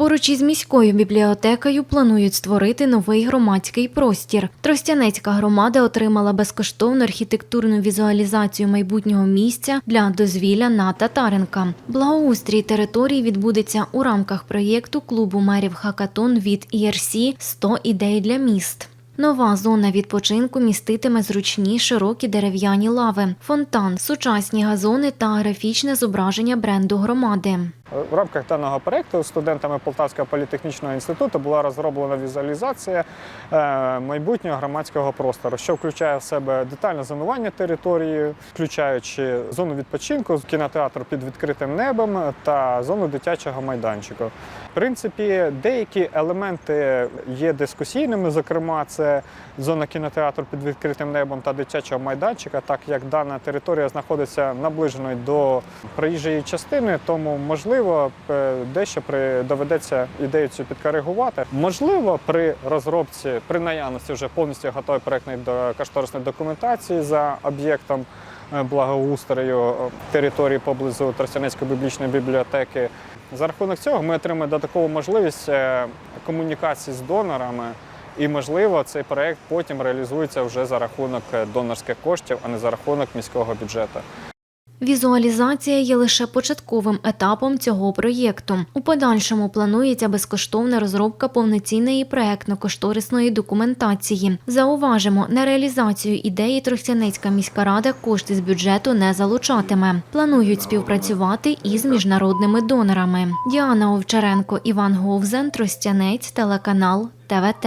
Поруч із міською бібліотекою планують створити новий громадський простір. Тростянецька громада отримала безкоштовну архітектурну візуалізацію майбутнього місця для дозвілля на Татаренка. Благоустрій території відбудеться у рамках проєкту клубу мерів Хакатон від ERC «100 ідей для міст. Нова зона відпочинку міститиме зручні широкі дерев'яні лави, фонтан, сучасні газони та графічне зображення бренду громади. В рамках даного проекту студентами Полтавського політехнічного інституту була розроблена візуалізація е, майбутнього громадського простору, що включає в себе детальне зонування території, включаючи зону відпочинку, кінотеатр під відкритим небом та зону дитячого майданчику. В принципі, деякі елементи є дискусійними. Зокрема, це зона кінотеатру під відкритим небом та дитячого майданчика, так як дана територія знаходиться наближеною до проїжджої частини, тому можливо е, дещо при доведеться ідею цю підкоригувати. Можливо, при розробці, при наявності вже повністю готової проектної кошторисної документації за об'єктом е, благоустрою е, території поблизу Тростянецької біблічної бібліотеки. За рахунок цього ми отримаємо додаткову можливість комунікації з донорами. І можливо, цей проект потім реалізується вже за рахунок донорських коштів, а не за рахунок міського бюджету. Візуалізація є лише початковим етапом цього проєкту. У подальшому планується безкоштовна розробка повноцінної проектно-кошторисної документації. Зауважимо, на реалізацію ідеї Тростянецька міська рада кошти з бюджету не залучатиме. Планують співпрацювати із міжнародними донорами. Діана Овчаренко, Іван Говзен, Тростянець, телеканал ТВТ.